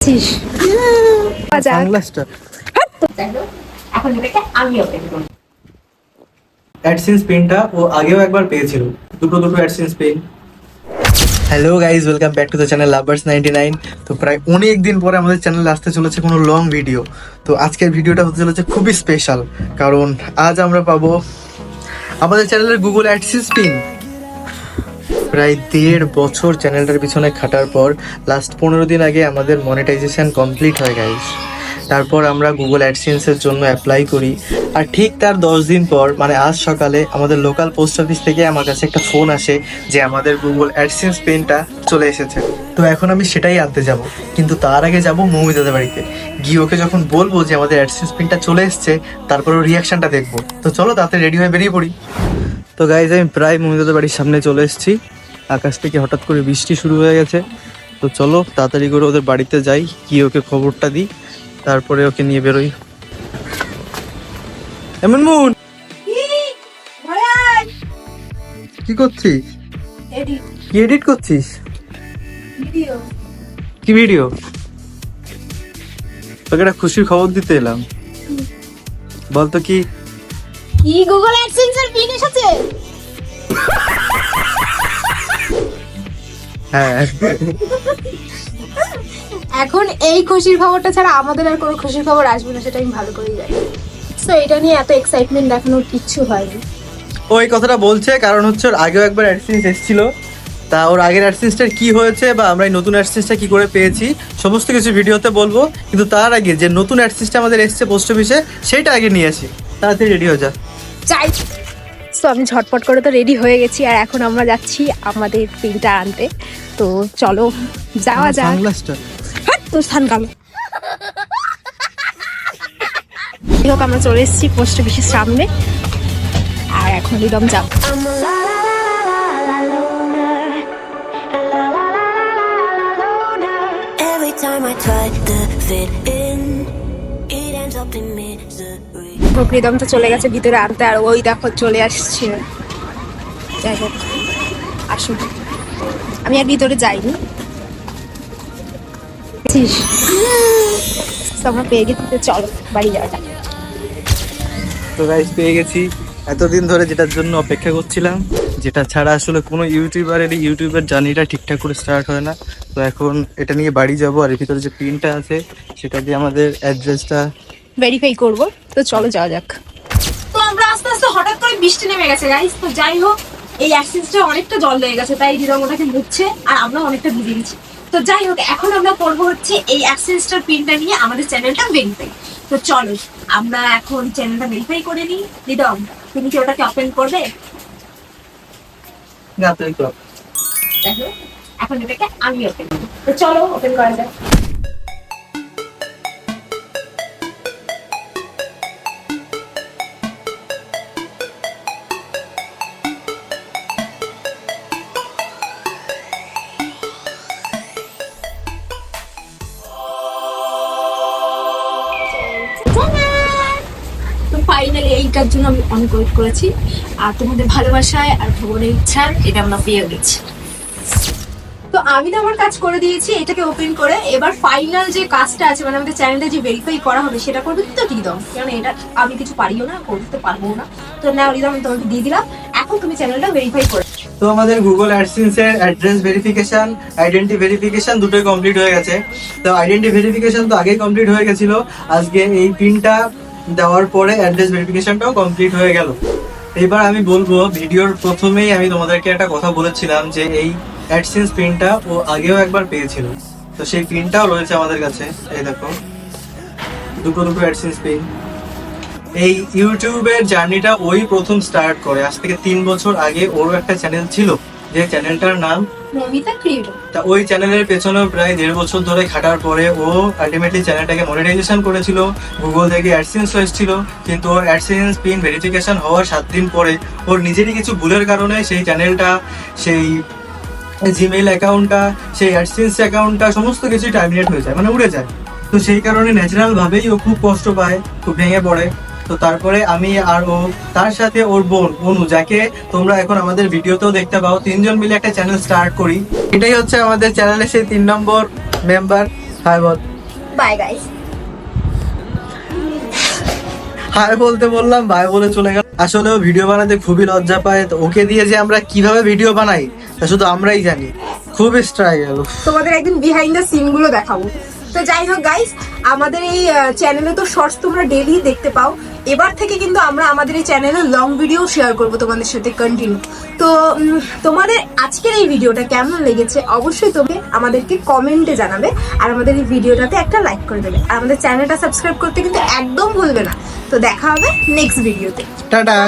ছিস বাজার। সানগ্লাসটা এখন অ্যাডসেন্স পেনটা ও আগেও একবার পেয়েছিল। দুটো দুটো AdSense pin hello guys welcome back to the channel lovers ninety nine তো প্রায় অনেক দিন পরে আমাদের চ্যানেলে আসতে চলেছে কোনো লং ভিডিও তো আজকের ভিডিওটা হতে চলেছে খুবই স্পেশাল কারণ আজ আমরা পাবো আমাদের চ্যানেলের গুগল অ্যাডসেন্স পিন প্রায় দেড় বছর চ্যানেলটার পিছনে খাটার পর লাস্ট পনেরো দিন আগে আমাদের মনিটাইজেশন কমপ্লিট হয় গাইজ তারপর আমরা গুগল অ্যাডসেন্সের জন্য অ্যাপ্লাই করি। আর ঠিক তার দশ দিন পর মানে আজ সকালে, আমাদের লোকাল পোস্ট অফিস থেকে আমার কাছে একটা ফোন আসে যে আমাদের গুগল অ্যাডসেন্স পেনটা চলে এসেছে। তো এখন আমি সেটাই আনতে যাব। কিন্তু তার আগে যাব মৌমিতাদের বাড়িতে। গিয়ে ওকে যখন বলব যে আমাদের অ্যাডসেন্স পেনটা চলে এসছে, তারপর ওর রিয়াকশনটা দেখব। তো চলো তাতে রেডি হয়ে বেরিয়ে পড়ি। তো গাইজ আমি প্রায় মৌমিতাদের বাড়ির সামনে চলে এসেছি। আকাশ থেকে হঠাৎ করে বৃষ্টি শুরু হয়ে গেছে। তো চলো তাড়াতাড়ি করে ওদের বাড়িতে যাই গিয়ে ওকে খবরটা দিই তারপরে ওকে নিয়ে বেরোই। এমন মুন! কি? করছিস? কি এডিট করছিস? কি ভিডিও? তোকে একটা খুশির খবর দিতে এলাম। বলতো কি? কি গুগল অ্যাডসেন্স এর পিন এসেছে? হ্যাঁ। এখন এই খুশির খবরটা ছাড়া আমাদের আর কোনো খুশির খবর আসবে না সেটা আমি ভালো করেই জানি। সো এটা নিয়ে এত এক্সাইটমেন্ট দেখানোর কিচ্ছু হয়নি। ও এই কথাটা বলছে কারণ হচ্ছে ওর আগেও একবার অ্যাডসেন্স এসেছিল। তা ওর আগের অ্যাডসেন্সটার কি হয়েছে বা আমরা এই নতুন অ্যাডসেন্সটা কি করে পেয়েছি সমস্ত কিছু ভিডিওতে বলব। কিন্তু তার আগে যে নতুন অ্যাডসেন্সটা আমাদের এসছে পোস্ট অফিসে সেটা আগে নিয়ে আসি। তাড়াতাড়ি রেডি হয়ে যা। চাই তো আমি ঝটপট করে তো রেডি হয়ে গেছি আর এখন আমরা যাচ্ছি আমাদের পিনটা আনতে। তো চলো যাওয়া যাক। সানগ্লাসটা তোর স্থান কালো হোক আমরা চলে এসেছি পোস্ট অফিসের সামনে। আর এখন একদম যাব. Every time I try to fit in, প্রকৃতম তো চলে গেছে ভিতরে আনতে, আর ওই দেখো চলে আসছে। যাই হোক, আসুন। আমি আর ভিতরে যাইনি। আমরা পেয়ে গেছি, তো চলো, বাড়ি যাওয়া তো গাইজ পেয়ে গেছি। এতদিন ধরে যেটার জন্য অপেক্ষা করছিলাম, যেটা ছাড়া আসলে কোনো ইউটিউবারেরই ইউটিউবের জার্নিটা ঠিকঠাক করে স্টার্ট হয় না। তো এখন এটা নিয়ে বাড়ি যাব, আর ভিতরে যে পিনটা আছে, সেটা দিয়ে আমাদের অ্যাড্রেসটা ভেরিফাই করব তো চলো যাওয়া যাক। তো আমরা আস্তে আস্তে হঠাৎ করে বৃষ্টি নেমে গেছে গাইস তো যাই হোক এই অ্যাক্সেসটা অনেকটা জল লেগে গেছে তাই দিদম ওটাকে মুছছে আর আমরা অনেকটা ভিজে গেছি তো যাই হোক এখন আমরা করব হচ্ছে এই অ্যাক্সেসটার পিনটা নিয়ে আমাদের চ্যানেলটা ভেরিফাই তো চলো আমরা এখন চ্যানেলটা ভেরিফাই করে নিই। দিদম তুমি কি ওটাকে ওপেন করবে? এখন এটাকে আমি ওপেন করব। তো চলো ওপেন করা যাক। ফাইনালি এইটার জন্য আমি অনেক ওয়েট করেছি। আর তোমাদের ভালোবাসায় আর ভগবানের ইচ্ছার এটা আমরা পেয়ে গেছি। তো আমি তো আমার কাজ করে দিয়েছি, এটাকে ওপেন করে। এবার ফাইনাল যে কাজটা আছে মানে আমাদের চ্যানেলটা যে ভেরিফাই করা হবে, সেটা করবে তো রিদম। কারণ এটা আমি কিছু পারিও না, করতে পারব না। তো না, রিদম, আমি তোমাকে দিয়ে দিলাম। এখন তুমি চ্যানেলটা ভেরিফাই করে তো আমাদের গুগল অ্যাডসেন্স এর অ্যাড্রেস ভেরিফিকেশন আইডেন্টি ভেরিফিকেশন দুটোই কমপ্লিট হয়ে গেছে। তো আইডেন্টি ভেরিফিকেশন তো আগেই কমপ্লিট হয়ে গেছিল। আজকে এই পিনটা দেওয়ার পরে অ্যাড্রেস ভেরিফিকেশনটাও কমপ্লিট হয়ে গেল। এবার আমি বলব, ভিডিওর প্রথমেই আমি তোমাদেরকে একটা কথা বলেছিলাম যে এই অ্যাডসেন্স পিনটা ও আগেও একবার পেয়েছিল। তো সেই পিনটাও রয়েছে আমাদের কাছে। এই দেখো, দুটো দুটো অ্যাডসেন্স পিন এই ইউটিউবের জার্নিটা ওই প্রথম স্টার্ট করে। আজ থেকে তিন বছর আগে ওরও একটা চ্যানেল ছিল, যে চ্যানেলটার নাম মমিতা ক্রিয়েটর তা ওই চ্যানেলের পেছনে প্রায় দেড় বছর ধরে খাটার পরে ও আলটিমেটলি চ্যানেলটাকে মনিটাইজেশন করেছিল গুগল থেকে অ্যাডসেন্স এসেছিল, কিন্তু ওর অ্যাডসেন্স পিন ভেরিফিকেশন হওয়ার সাত দিন পরে ওর নিজেরই কিছু ভুলের কারণে সেই চ্যানেলটা, সেই জিমেইল অ্যাকাউন্টটা সেই অ্যাডসেন্স অ্যাকাউন্টটা সমস্ত কিছু টার্মিনেট হয়ে যায় মানে উড়ে যায়। তো সেই কারণে ন্যাচারাল ভাবেই ও খুব কষ্ট পায়, খুব ভেঙে পড়ে। তো তারপরে আমি আর ও তার সাথে ওর বোন অনু যাকে তোমরা এখন আমাদের ভিডিওতেও দেখতে পাও তিনজন মিলে একটা চ্যানেল স্টার্ট করি। এটাই হচ্ছে আমাদের চ্যানেলের সেই তিন নম্বর মেম্বার হাই বল। বাই গাইস হাই বলতে বললাম ভাই বলে চলে গেল। আসলে ও ভিডিও বানাতে খুবই লজ্জা পায় তো ওকে দিয়ে যে আমরা কীভাবে ভিডিও বানাই তা শুধু আমরাই জানি। খুব স্ট্রাগল তোমাদের একদিন বিহাইন্ড দ্য সিনগুলো দেখাবো। তো যাই হোক গাইস আমাদের এই চ্যানেলে তো শর্টস তোমরা ডেলি দেখতে পাও। এবার থেকে কিন্তু আমরা আমাদের এই চ্যানেলে লং ভিডিও শেয়ার করব তোমাদের সাথে কন্টিনিউ তো তোমাদের আজকের এই ভিডিওটা কেমন লেগেছে অবশ্যই তুমি আমাদেরকে কমেন্টে জানাবে আর আমাদের এই ভিডিওটাতে একটা লাইক করে দেবে। আর আমাদের চ্যানেলটা সাবস্ক্রাইব করতে কিন্তু একদম ভুলবে না। তো দেখা হবে নেক্সট ভিডিওতে টাটা।